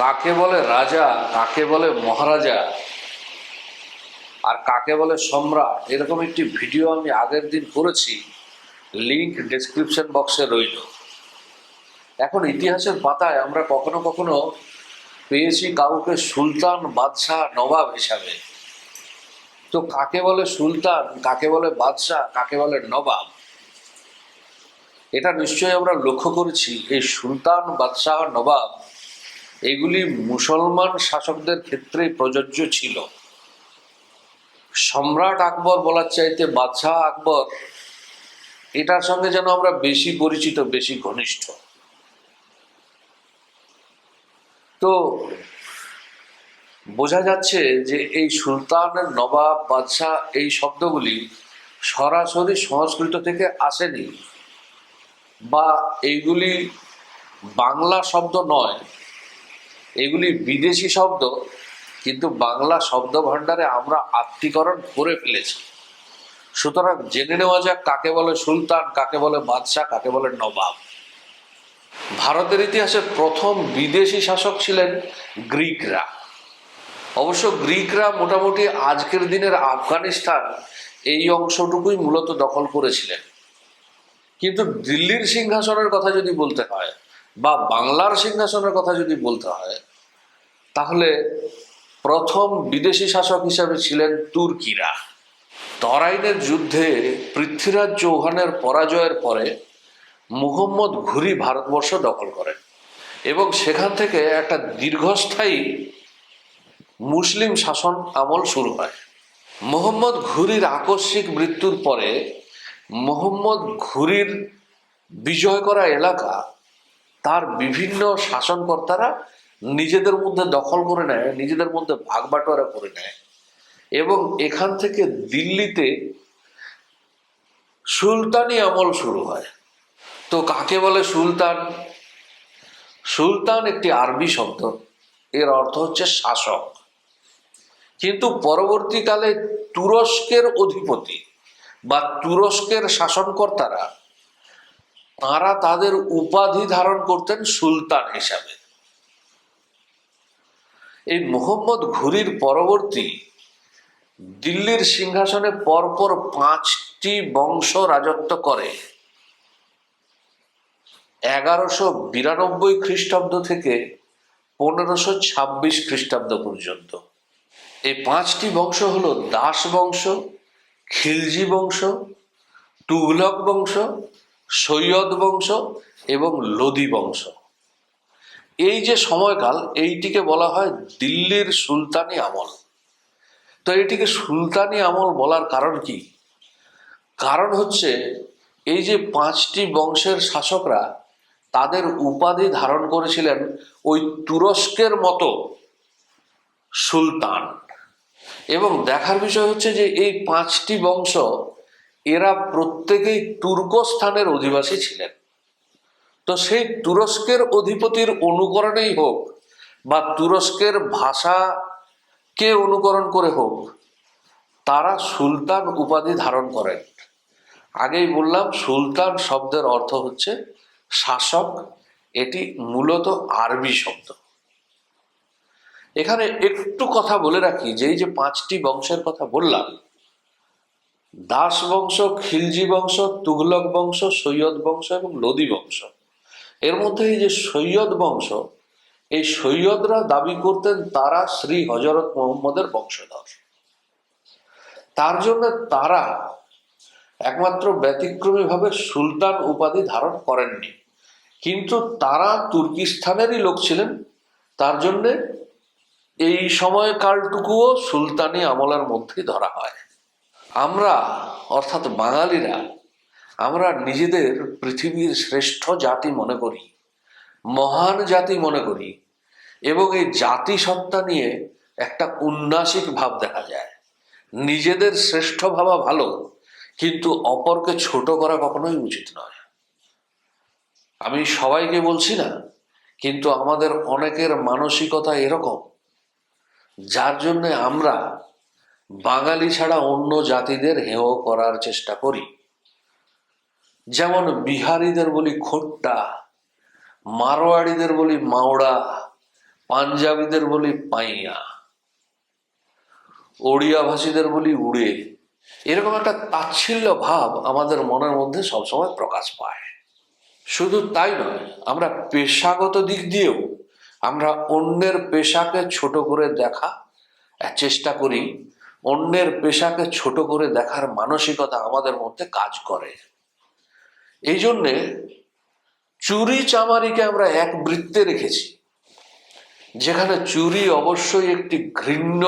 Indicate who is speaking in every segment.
Speaker 1: কাকে বলে রাজা, কাকে বলে মহারাজা, আর কাকে বলে সম্রাট, এরকম একটি ভিডিও আমি আগের দিন করেছি। লিংক ডেসক্রিপশন বক্সে রইল। এখন ইতিহাসের পাতায় আমরা কখনো কখনো পেয়েছি কাউকে সুলতান বাদশাহ নবাব হিসাবে। তো কাকে বলে সুলতান, কাকে বলে বাদশাহ, কাকে বলে নবাব? এটা নিশ্চয়ই আমরা লক্ষ্য করেছি, এই সুলতান, বাদশাহ, নবাব এগুলি মুসলমান শাসকদের ক্ষেত্রে প্রযোজ্য ছিল। সম্রাট আকবর বলার চাইতে বাদশাহ আকবর, এটার সঙ্গে যেন আমরা বেশি পরিচিত, বেশি ঘনিষ্ঠ। তো বোঝা যাচ্ছে যে এই সুলতানের নবাব, বাদশাহ এই শব্দগুলি সরাসরি সংস্কৃত থেকে আসেনি। বা এইগুলি বাংলা শব্দ নয় এগুলি বিদেশি শব্দ, কিন্তু বাংলা শব্দ ভাণ্ডারে আমরা আত্মীকরণ করে ফেলেছি। সুতরাং জেনে নেওয়া যাক কাকে বলে সুলতান, কাকে বলে বাদশাহ, কাকে বলে নবাব। ভারতের ইতিহাসে প্রথম বিদেশি শাসক ছিলেন গ্রিকরা। অবশ্য গ্রিকরা মোটামুটি আজকের দিনের আফগানিস্তান এই অংশটুকুই মূলত দখল করেছিলেন। কিন্তু দিল্লির সিংহাসনের কথা যদি বলতে হয় বা বাংলার সিংহাসনের কথা যদি বলতে হয়, তাহলে প্রথম বিদেশি শাসক হিসাবে ছিলেন তুর্কিরা। তরাইনের যুদ্ধে পৃথ্বীরাজ চৌহানের পরাজয়ের পরে মুহম্মদ ঘুরি ভারতবর্ষ দখল করেন এবং সেখান থেকে একটা দীর্ঘস্থায়ী মুসলিম শাসন আমল শুরু হয়। মোহাম্মদ ঘুরির আকস্মিক মৃত্যুর পরে মোহাম্মদ ঘুরির বিজয় করা এলাকা তার বিভিন্ন শাসনকর্তারা নিজেদের মধ্যে দখল করে নেয়, নিজেদের মধ্যে ভাগ বাটোয়ারা করে নেয় এবং এখান থেকে দিল্লিতে সুলতানি আমল শুরু হয়। তো কাকে বলে সুলতান? সুলতান একটি আরবি শব্দ। এর অর্থ হচ্ছে শাসক। কিন্তু পরবর্তীকালে তুরস্কের অধিপতি বা তুরস্কের শাসনকর্তারা তারা তাদের উপাধি ধারণ করতেন সুলতান হিসাবে। এই মোহাম্মদ ঘুরির পরবর্তী দিল্লির সিংহাসনে পরপর পাঁচটি বংশ রাজত্ব করে। এগারোশো বিরানব্বই খ্রিস্টাব্দ থেকে পনেরোশো ছাব্বিশ খ্রিস্টাব্দ পর্যন্ত। এই পাঁচটি বংশ হলো দাস বংশ, খিলজি বংশ, তুঘলক বংশ সৈয়দ বংশ এবং লোদি বংশ। এই যে সময়কাল, এইটিকে বলা হয় দিল্লির সুলতানি আমল। তো এটিকে সুলতানি আমল বলার কারণ কি? কারণ হচ্ছে, এই যে পাঁচটি বংশের শাসকরা তাদের উপাধি ধারণ করেছিলেন ওই তুরস্কের মতো সুলতান। এবং দেখার বিষয় হচ্ছে যে এই পাঁচটি বংশ এরা প্রত্যেকেই তুর্কস্থানের অধিবাসী ছিলেন। তো সেই তুরস্কের অধিপতির অনুকরণেই হোক বা তুরস্কের ভাষাকে অনুকরণ করে হোক, তারা সুলতান উপাধি ধারণ করেন। আগেই বললাম, সুলতান শব্দের অর্থ হচ্ছে শাসক, এটি মূলত আরবি শব্দ। এখানে একটু কথা বলে রাখি যে এই যে পাঁচটি বংশের কথা বললাম দাস বংশ, খিলজি বংশ, তুঘলক বংশ, সৈয়দ বংশ এবং লোদি বংশ। এর মধ্যে এই যে সৈয়দ বংশ, এই সৈয়দরা দাবি করতেন তারা শ্রী হজরত মোহাম্মদের বংশধর। তার জন্য তারা একমাত্র ব্যতিক্রমীভাবে সুলতান উপাধি ধারণ করেননি। কিন্তু তারা তুর্কিস্তানেরই লোক ছিলেন। তার জন্যে এই সময়কালটুকুও সুলতানি আমলের মধ্যেই ধরা হয়। আমরা, অর্থাৎ বাঙালিরা, আমরা নিজেদের পৃথিবীর শ্রেষ্ঠ জাতি মনে করি, মহান জাতি মনে করি এবং এই জাতি সত্তা নিয়ে একটা উন্নাসিক ভাব দেখা যায়। নিজেদের শ্রেষ্ঠ ভাবা ভালো, কিন্তু অপরকে ছোট করা কখনোই উচিত নয়। আমি সবাইকে বলছি না, কিন্তু আমাদের অনেকের মানসিকতা এরকম, যার জন্য আমরা বাঙালি ছাড়া অন্য জাতিদের হেয় করার চেষ্টা করি। যেমন বিহারিদের বলি খোট্টা, মারোয়াড়িদের বলি মাওড়া, পাঞ্জাবিদের বলি পাইয়া ওড়িয়া ভাষীদের বলি উড়ে। এরকম একটা তাচ্ছিল্য ভাব আমাদের মনের মধ্যে সবসময় প্রকাশ পায়। শুধু তাই নয়, আমরা পেশাগত দিক দিয়েও আমরা অন্যের পেশাকে ছোট করে দেখা, চেষ্টা করি। অন্যের পেশাকে ছোট করে দেখার মানসিকতা আমাদের মধ্যে কাজ করে। এই জন্যে চুরি চামারিকে আমরা এক বৃত্তে রেখেছি, যেখানে চুরি অবশ্যই একটি ঘৃণ্য,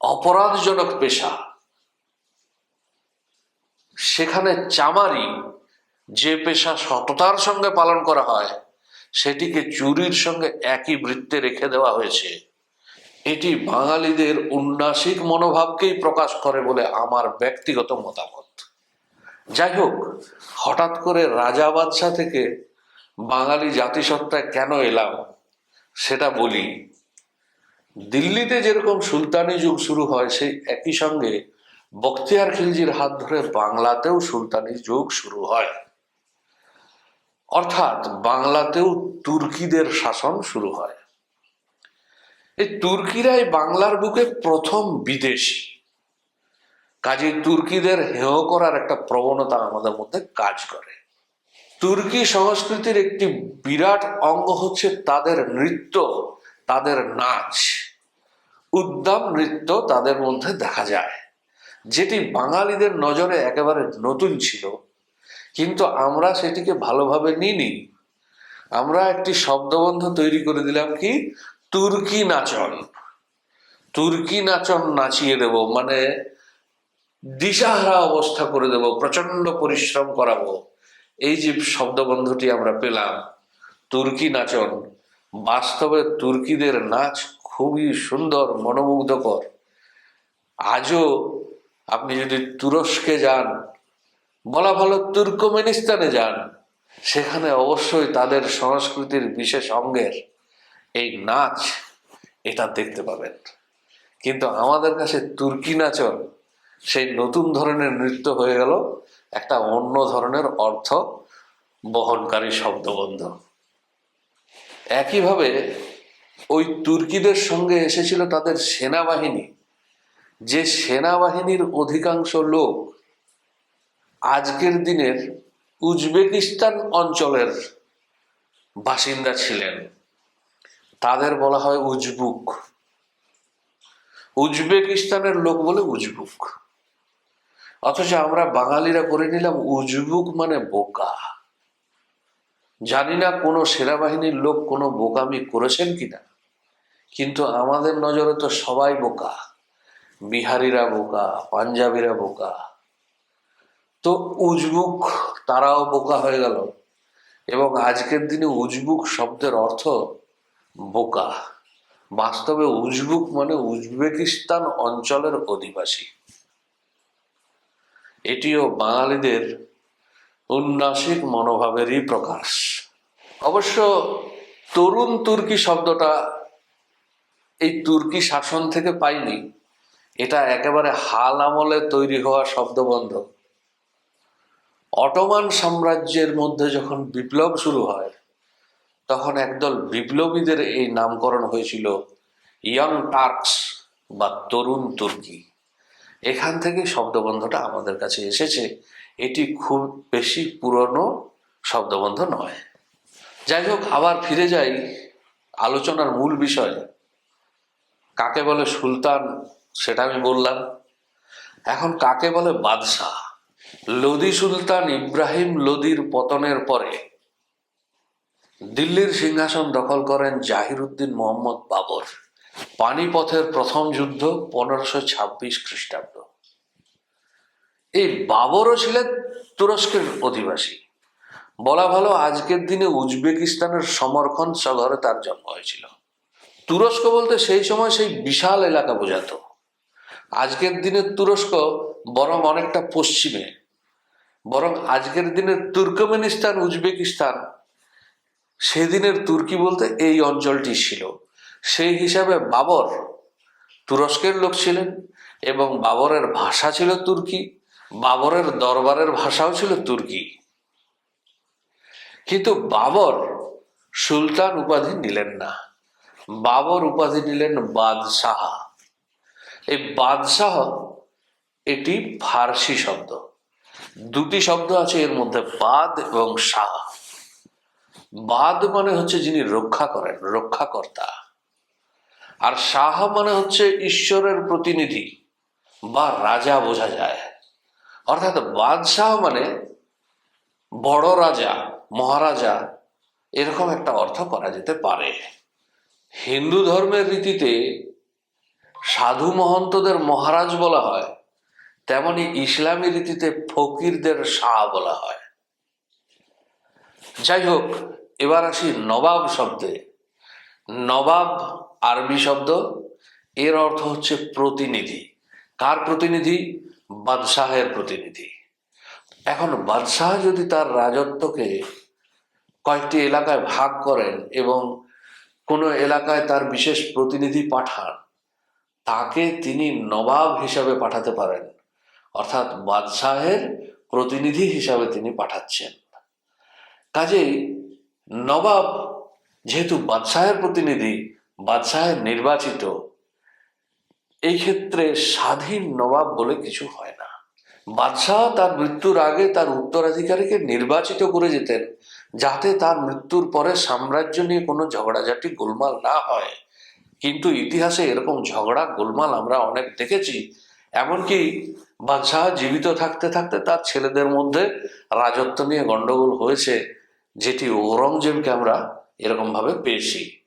Speaker 1: অপরাধজনক পেশা। সেখানে চামারি, যে পেশা সততার সঙ্গে পালন করা হয়, সেটিকে চুরির সঙ্গে একই বৃত্তে রেখে দেওয়া হয়েছে। এটি বাঙালিদের উন্নাসিক মনোভাবকেই প্রকাশ করে বলে আমার ব্যক্তিগত মতামত। যাই হোক, হঠাৎ করে রাজা বাদশাহ থেকে বাঙালি জাতিসত্তায় কেন এলাম, সেটা বলি। দিল্লিতে যেরকম সুলতানি যুগ শুরু হয়, সেই একই সঙ্গে বখতিয়ার খিলজির হাত ধরে বাংলাতেও সুলতানি যুগ শুরু হয়। অর্থাৎ বাংলাতেও তুর্কিদের শাসন শুরু হয়। এই তুর্কিরাই বাংলার বুকে প্রথম বিদেশি। কাজে তুর্কিদের হেয় করার একটা প্রবণতা আমাদের মধ্যে কাজ করে। তুর্কি সংস্কৃতির একটি বিরাট অঙ্গ হচ্ছে তাদের নৃত্য, তাদের নাচ। উদ্দাম নৃত্য তাদের মধ্যে দেখা যায়। যেটি বাঙালিদের নজরে একেবারে নতুন ছিল, কিন্তু আমরা সেটিকে ভালোভাবে নিইনি। আমরা একটি শব্দবন্ধ তৈরি করে দিলাম কি? তুর্কি নাচন। তুর্কি নাচন নাচিয়ে দেব মানে দিশাহারা অবস্থা করে দেব প্রচণ্ড পরিশ্রম করাবো। এই যে শব্দবন্ধটি আমরা পেলাম, তুর্কি নাচন, বাস্তবে তুর্কিদের নাচ খুবই সুন্দর, মনোমুগ্ধকর। আজও আপনি যদি তুরস্কে যান, বলা ভালো তুর্কমেনিস্তানে যান, সেখানে অবশ্যই তাদের সংস্কৃতির বিশেষ অঙ্গের এই নাচ এটা দেখতে পাবেন। কিন্তু আমাদের কাছে তুর্কি নাচন সেই নতুন ধরনের নৃত্য হয়ে গেল, একটা অন্য ধরনের অর্থ বহনকারী শব্দবন্ধ। একইভাবে ওই তুর্কিদের সঙ্গে এসেছিল তাদের সেনাবাহিনী। যে সেনাবাহিনীর অধিকাংশ লোক আজকের দিনের উজবেকিস্তান অঞ্চলের বাসিন্দা ছিলেন। তাদের বলা হয় উজবুক। উজবেকিস্তানের লোক বলে উজবুক। অথচ আমরা বাঙালিরা করে নিলাম উজবুক মানে বোকা। জানি না কোনো সেনাবাহিনীর লোক কোনো বোকামি করেছেন কিনা, কিন্তু আমাদের নজরে তো সবাই বোকা। বিহারিরা বোকা, পাঞ্জাবিরা বোকা। তো উজবুক তারাও বোকা হয়ে গেল। এবং আজকের দিনে উজবুক শব্দের অর্থ বোকা। বাস্তবে উজবুক মানে উজবেকিস্তান অঞ্চলের অধিবাসী। এটিও বাঙালিদের উন্নাসিক মনোভাবেরই প্রকাশ। অবশ্য তরুণ তুর্কি শব্দটা এই তুর্কি শাসন থেকে পাইনি। এটা একেবারে হাল আমলে তৈরি হওয়া শব্দবন্ধ অটোমান সাম্রাজ্যের মধ্যে যখন বিপ্লব শুরু হয় তখন একদল বিপ্লবীদের এই নামকরণ হয়েছিল ইয়ং টার্কস বা তরুণ তুর্কি। এখান থেকে শব্দবন্ধটা আমাদের কাছে এসেছে। এটি খুব বেশি পুরনো শব্দবন্ধ নয়। যাই হোক, আবার ফিরে যাই আলোচনার মূল বিষয়। কাকে বলে সুলতান, সেটা আমি বললাম। এখন কাকে বলে বাদশাহ? লোদি সুলতান ইব্রাহিম লোদির পতনের পরে দিল্লির সিংহাসন দখল করেন জাহিরুদ্দিন মোহাম্মদ বাবর। পানিপথের প্রথম যুদ্ধ পনেরোশো ছাব্বিশ খ্রিস্টাব্দ। এই বাবরও ছিলেন তুরস্কের অধিবাসী। বলা ভালো আজকের দিনে উজবেকিস্তানের সমরখন শহরে তার জন্ম হয়েছিল। তুরস্ক বলতে সেই সময় সেই বিশাল এলাকা বোঝাতো। আজকের দিনে তুরস্ক বরং অনেকটা পশ্চিমে। বরং আজকের দিনে তুর্কমেনিস্তান, উজবেকিস্তান সেদিনের তুর্কি বলতে এই অঞ্চলটি ছিল। সেই হিসাবে বাবর তুরস্কের লোক ছিলেন এবং বাবরের ভাষা ছিল তুর্কি, বাবরের দরবারের ভাষাও ছিল তুর্কি। কিন্তু বাবর সুলতান উপাধি নিলেন না। বাবর উপাধি নিলেন বাদশাহ। এই বাদশাহ এটি ফার্সি শব্দ। দুটি শব্দ আছে এর মধ্যে বাদ এবং শাহ। বাদ মানে হচ্ছে যিনি রক্ষা করেন, রক্ষাকর্তা। আর শাহ মানে হচ্ছে ঈশ্বরের প্রতিনিধি বা রাজা বোঝা যায়। অর্থাৎ বাদশাহ মানে বড় রাজা, মহারাজা, এরকম একটা অর্থ করা যেতে পারে। হিন্দু ধর্মের রীতিতে সাধু মহন্তদের মহারাজ বলা হয়, তেমনি ইসলামী রীতিতে ফকিরদের শাহ বলা হয়। যাই হোক এবার আসি নবাব শব্দে। নবাব আরবি শব্দ, এর অর্থ হচ্ছে প্রতিনিধি। কার প্রতিনিধি? বাদশাহের প্রতিনিধি। এখন বাদশাহ যদি তার রাজত্বকে কয়েকটি এলাকায় ভাগ করেন এবং কোনো এলাকায় তার বিশেষ প্রতিনিধি পাঠান, তাকে তিনি নবাব হিসাবে পাঠাতে পারেন। অর্থাৎ বাদশাহের প্রতিনিধি হিসাবে তিনি পাঠাচ্ছেন। কাজেই নবাব যেহেতু বাদশাহের প্রতিনিধি বাদশাহের নির্বাচিত এই ক্ষেত্রে স্বাধীন নবাব বলে কিছু হয় না। বাদশাহ তার মৃত্যুর আগে তার উত্তরাধিকারীকে নির্বাচিত করে যেতেন, যাতে তার মৃত্যুর পরে সাম্রাজ্য নিয়ে কোনো ঝগড়াঝাটি গোলমাল না হয়। কিন্তু ইতিহাসে এরকম ঝগড়া গোলমাল আমরা অনেক দেখেছি। এমনকি বাদশাহ জীবিত থাকতে থাকতে তার ছেলেদের মধ্যে রাজত্ব নিয়ে গন্ডগোল হয়েছে। যেটি ঔরঙ্গজেবকে আমরা এরকম ভাবে পেয়েছি।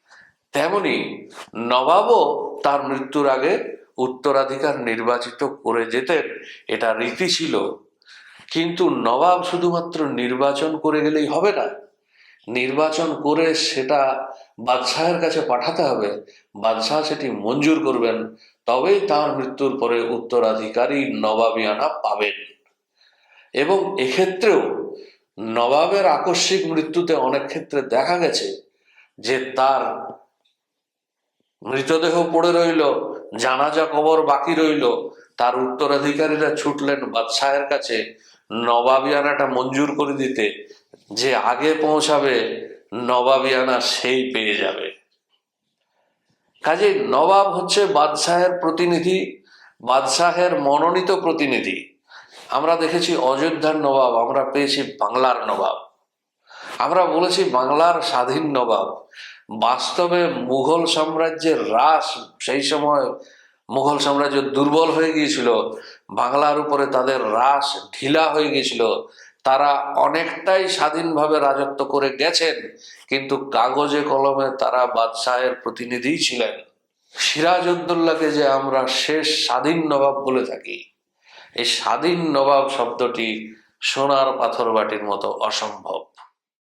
Speaker 1: তেমনি নবাবও তার মৃত্যুর আগে উত্তরাধিকার নির্বাচিত করে যেতেন, এটা রীতি ছিল। কিন্তু নবাব শুধুমাত্র নির্বাচন করে গেলেই হবে না। নির্বাচন করে সেটা বাদশাহের কাছে পাঠাতে হবে। বাদশাহ সেটি মঞ্জুর করবেন, তবেই তার মৃত্যুর পরে উত্তরাধিকারী নবাবিয়ানা পাবেন। এবং এক্ষেত্রেও নবাবের আকস্মিক মৃত্যুতে অনেক ক্ষেত্রে দেখা গেছে যে তার মৃতদেহ পড়ে রইল, জানাজা কবর বাকি রইল। তার উত্তরাধিকারীরা ছুটলেন বাদশাহের কাছে নবাবিয়ানাটা মঞ্জুর করে দিতে। যে আগে পৌঁছাবে, নবাবিয়ানা সেই পেয়ে যাবে। কাজে নবাব হচ্ছে বাদশাহের প্রতিনিধি, বাদশাহের মনোনীত প্রতিনিধি। আমরা দেখেছি অযোধ্যার নবাব, আমরা পেয়েছি বাংলার নবাব। আমরা বলেছি বাংলার স্বাধীন নবাব। বাস্তবে মুঘল সাম্রাজ্যের হ্রাস সেই সময় মুঘল সাম্রাজ্য দুর্বল হয়ে গিয়েছিল। বাংলার উপরে তাদের হ্রাস ঢিলা হয়ে গিয়েছিল। তারা অনেকটাই স্বাধীনভাবে রাজত্ব করে গেছেন, কিন্তু কাগজে কলমে তারা বাদশাহের প্রতিনিধি ছিলেন। সিরাজউদ্দৌলাকে যে আমরা শেষ স্বাধীন নবাব বলে থাকি এই স্বাধীন নবাব শব্দটি সোনার পাথর বাটির মতো অসম্ভব।